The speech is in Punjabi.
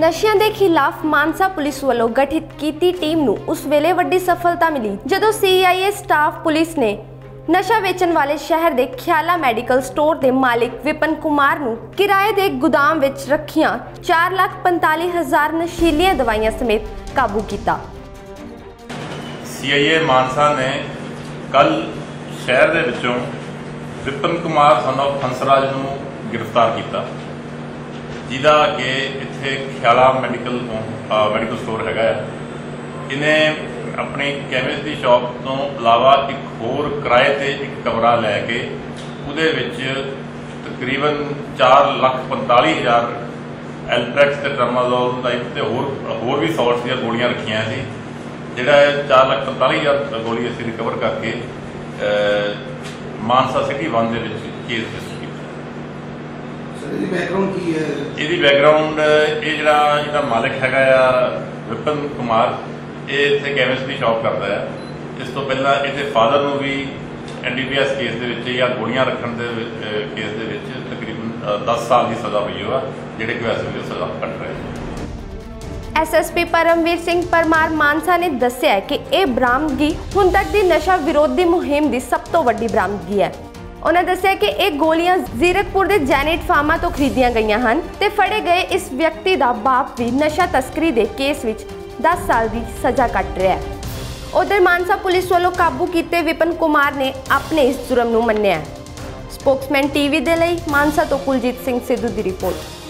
ਨਸ਼ਿਆਂ ਦੇ ਖਿਲਾਫ ਮਾਨਸਾ ਪੁਲਿਸ ਵੱਲੋਂ ਗਠਿਤ ਕੀਤੀ ਟੀਮ ਨੂੰ ਉਸ ਵੇਲੇ ਵੱਡੀ ਸਫਲਤਾ ਮਿਲੀ ਜਦੋਂ ਸੀਆਈਏ ਸਟਾਫ ਪੁਲਿਸ ਨੇ ਨਸ਼ਾ ਵੇਚਣ ਵਾਲੇ ਸ਼ਹਿਰ ਦੇ ਖਿਆਲਾ ਮੈਡੀਕਲ ਸਟੋਰ ਦੇ ਮਾਲਿਕ ਵਿਪਨ ਕੁਮਾਰ ਨੂੰ ਕਿਰਾਏ ਦੇ ਗੁਦਾਮ ਵਿੱਚ ਰੱਖੀਆਂ 4,45,000 ਨਸ਼ੀਲੀਆਂ ਦਵਾਈਆਂ ਸਮੇਤ ਕਾਬੂ ਕੀਤਾ। ਸੀਆਈਏ ਮਾਨਸਾ ਨੇ ਕੱਲ ਸ਼ਹਿਰ ਦੇ ਵਿੱਚੋਂ ਵਿਪਨ ਕੁਮਾਰ son of ਹੰਸਰਾਜ ਨੂੰ ਗ੍ਰਿਫਤਾਰ ਕੀਤਾ। ਜਿਹਦਾ ਕਿ ਇੱਥੇ ਖਿਆਲਾ ਮੈਡੀਕਲ ਮੈਡੀਕਲ ਸਟੋਰ ਹੈਗਾ ਆ। ਇਹਨੇ ਆਪਣੀ ਕੈਮਿਸਟ ਦੀ ਸ਼ਾਪ ਤੋਂ ਇਲਾਵਾ ਇੱਕ ਹੋਰ ਕਿਰਾਏ ਤੇ ਇੱਕ ਕਮਰਾ ਲੈ ਕੇ ਉਹਦੇ ਵਿੱਚ ਤਕਰੀਬਨ 445000 ਐਲਟ੍ਰੈਕਸ ਤੇ ਟਰਮਾਜ਼ੋਲ ਟਾਈਪ ਤੇ ਹੋਰ ਹੋਰ ਵੀ ਸੌਰਟਸ ਦੀਆਂ ਗੋਲੀਆਂ ਰੱਖੀਆਂ ਸੀ, ਜਿਹੜਾ ਇਹ 445000 ਗੋਲੀ ਅਸੀਂ ਰਿਕਵਰ ਕਰਕੇ ਮਾਨਸਾ ਸਿਟੀ 1 ਦੇ ਵਿੱਚ ਕੇਸ ਰਜਿਸਟਰ ਇਹਦੀ ਬੈਕਗ੍ਰਾਉਂਡ ਕੀ ਹੈ? ਇਹਦੀ ਬੈਕਗ੍ਰਾਉਂਡ ਇਹ ਜਿਹੜਾ ਇਹਦਾ ਮਾਲਕ ਹੈਗਾ ਆ ਵਿਪਨ ਕੁਮਾਰ ਇਹ ਇੱਥੇ ਕੈਮਿਸਟ ਦੀ ਸ਼ਾਪ ਕਰਦਾ ਆ। ਇਸ ਤੋਂ ਪਹਿਲਾਂ ਇਹਦੇ ਫਾਦਰ ਨੂੰ ਵੀ ਐਨਡੀਪੀਐਸ ਕੇਸ ਦੇ ਵਿੱਚ ਜਾਂ ਗੋਲੀਆਂ ਰੱਖਣ ਦੇ ਕੇਸ ਦੇ ਵਿੱਚ ਤਕਰੀਬਨ ਅ, 10 ਸਾਲ ਦੀ ਸਜ਼ਾ ਹੋਈ ਹੋਆ ਜਿਹੜੇ ਕਿ ਵੈਸੇ ਵੀ ਸਜ਼ਾ ਕੱਟ ਰਹੇ ਐਸਐਸਪੀ ਪਰਮਵੀਰ ਸਿੰਘ ਪਰਮਾਰ ਮਾਨਸਾ ਨੇ ਦੱਸਿਆ ਕਿ ਇਹ ਬਰਾਮਦਗੀ ਹੁਣ ਤੱਕ ਦੀ ਨਸ਼ਾ ਵਿਰੋਧੀ ਮੁਹਿੰਮ ਦੀ ਸਭ ਤੋਂ ਵੱਡੀ ਬਰਾਮਦਗੀ ਹੈ। ਉਹਨਾਂ ਦੱਸਿਆ ਕਿ ਇਹ ਗੋਲੀਆਂ ਜ਼ੀਰਕਪੁਰ ਦੇ ਜੈਨੇਟ ਫਾਰਮਾ ਤੋਂ ਖਰੀਦੀਆਂ ਗਈਆਂ ਹਨ ਤੇ ਫੜੇ ਗਏ ਇਸ ਵਿਅਕਤੀ ਦਾ ਬਾਪ ਵੀ ਨਸ਼ਾ ਤਸਕਰੀ ਦੇ ਕੇਸ ਵਿੱਚ 10 ਸਾਲ ਦੀ ਸਜ਼ਾ ਕੱਟ ਰਿਹਾ ਹੈ। ਉਧਰ ਮਾਨਸਾ ਪੁਲਿਸ ਵੱਲੋਂ ਕਾਬੂ ਕੀਤੇ ਵਿਪਨ ਕੁਮਾਰ ਨੇ ਆਪਣੇ ਇਸ ਜੁਰਮ ਨੂੰ ਮੰਨਿਆ ਹੈ। ਸਪੋਕਸਮੈਨ ਟੀਵੀ ਦੇ ਲਈ ਮਾਨਸਾ ਤੋਂ ਕੁਲਜੀਤ ਸਿੰਘ ਸਿੱਧੂ ਦੀ ਰਿਪੋਰਟ।